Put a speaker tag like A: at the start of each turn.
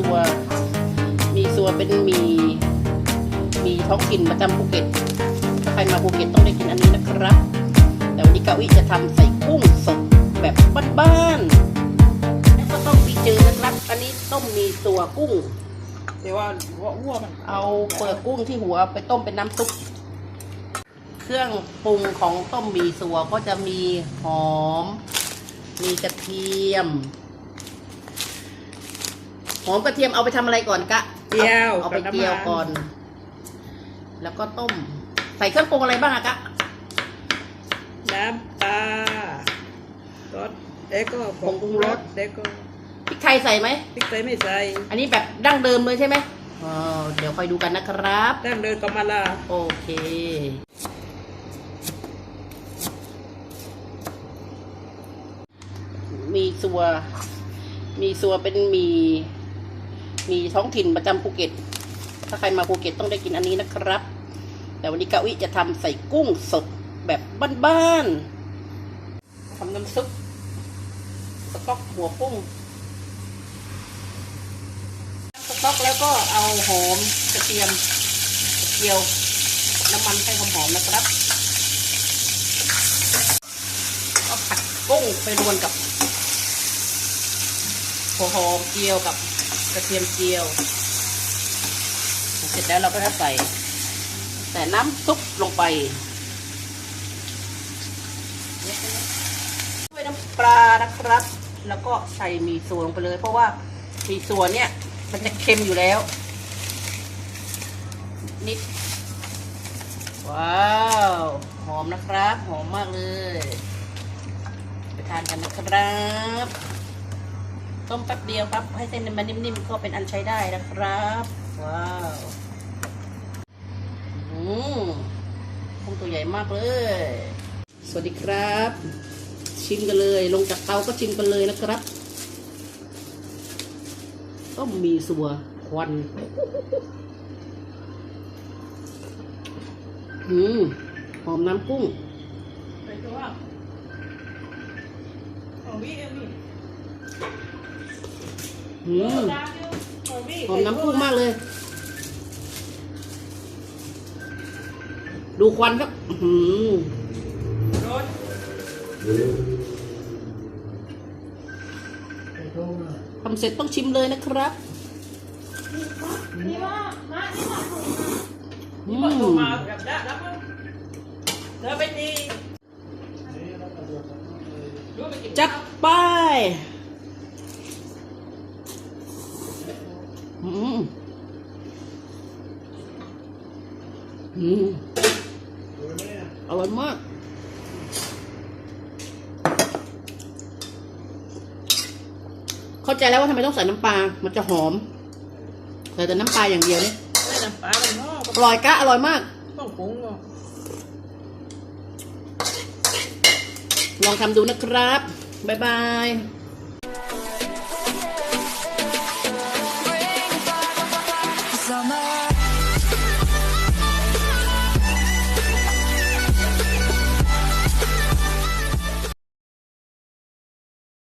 A: ซัว มีซัวเป็นมี มีท้องถิ่นประจำภูเก็ต ถ้าใครมาภูเก็ตต้องได้กินอันนี้นะครับ แต่วันนี้กาวิจะทำใส่กุ้งสดแบบบ้านๆ แล้วก็ต้องมีเจอนะครับ อันนี้ต้มมีซัวกุ้ง
B: แต่ว่าหัวหัวมัน
A: เอาเปลือกกุ้งที่หัวไปต้มเป็นน้ำซุป เครื่องปรุงของต้มมีสัวก็จะมีหอม มีกระเทียม อมกระเทียมเอาไปทำอะไรก่อนกะ
B: เจียว
A: เอาไป
B: บำมั
A: เจียวก่อน แล้วก็ต้ม ใส่เครื่องปรุงอะไรบ้างอะกะ
B: น้ำปลารสแล้วก็ผงปรุงรสแล้วก็
A: พริกไทยใส่ไหม
B: พริกไทยไม่ใส่
A: อันนี้แบบดั้งเดิมเลยใช่ไหมอ๋อเดี๋ยวคอยดูกันนะครับ
B: ตั้งเดินกับมาลา
A: โอเคมีซัว มีซัวเป็นหมีห มีท้องถิ่นประจำภูเก็ต ถ้าใครมาภูเก็ตต้องได้กินอันนี้นะครับ แต่วันนี้กาวิจะทำใส่กุ้งสดแบบบ้านๆทำน้ำซุปสต๊อกหัวกุ้งสต๊อกแล้วก็เอาหอมกระเทียมเจียว น้ำมันให้หอมๆนะครับก็ผัดกุ้งไปรวนกับหัวหอมเจียวกับ กระเทียมเจียว เสร็จแล้วเราก็จะใส่ แต่น้ำซุปลงไปด้วยน้ำปลานะครับ แล้วก็ใส่มีส่วนลงไปเลย เพราะว่ามีส่วนเนี่ย มันจะเค็มอยู่แล้ว นิด ว้าว หอมนะครับ หอมมากเลย ไปทานกันนะครับ ต้มแป๊บเดียวครับ ให้เส้นมันนิ่มๆก็เป็นอันใช้ได้นะครับ ว้าวอืมกุ้งตัวใหญ่มากเลย สวัสดีครับ ชิมกันเลย ลงจากเตาก็ชิมกันเลยนะครับต้มมีสัวควันอืมหอมน้ำกุ้ง
B: ไปตัวของพี่เอ็มนี่
A: อืม
B: ของพี่
A: หอมน้ำกุ้งมากเลย ดูควันครับอื้อหือ
B: รส
A: ทำเสร็จต้องชิมเลยนะครับ
B: นี่ว่ามานี่ว่า
A: อื
B: นี่
A: ม
B: ว่าตัวมาแบบนั้นแล้วมันเธอไปดีดูไปกิน
A: จัดไป อืมอืมอร่อยมากเข้าใจแล้วว่าทำไมต้องใส่น้ำปลา มันจะหอม ใส่แต่น้ำปลาอย่างเดียวนี่
B: ไม่น้ำปลามันนอก
A: อร่อยกะอร่อยมาก
B: ต้องปรุงอะ
A: ลองทำดูนะครับ บ๊ายบาย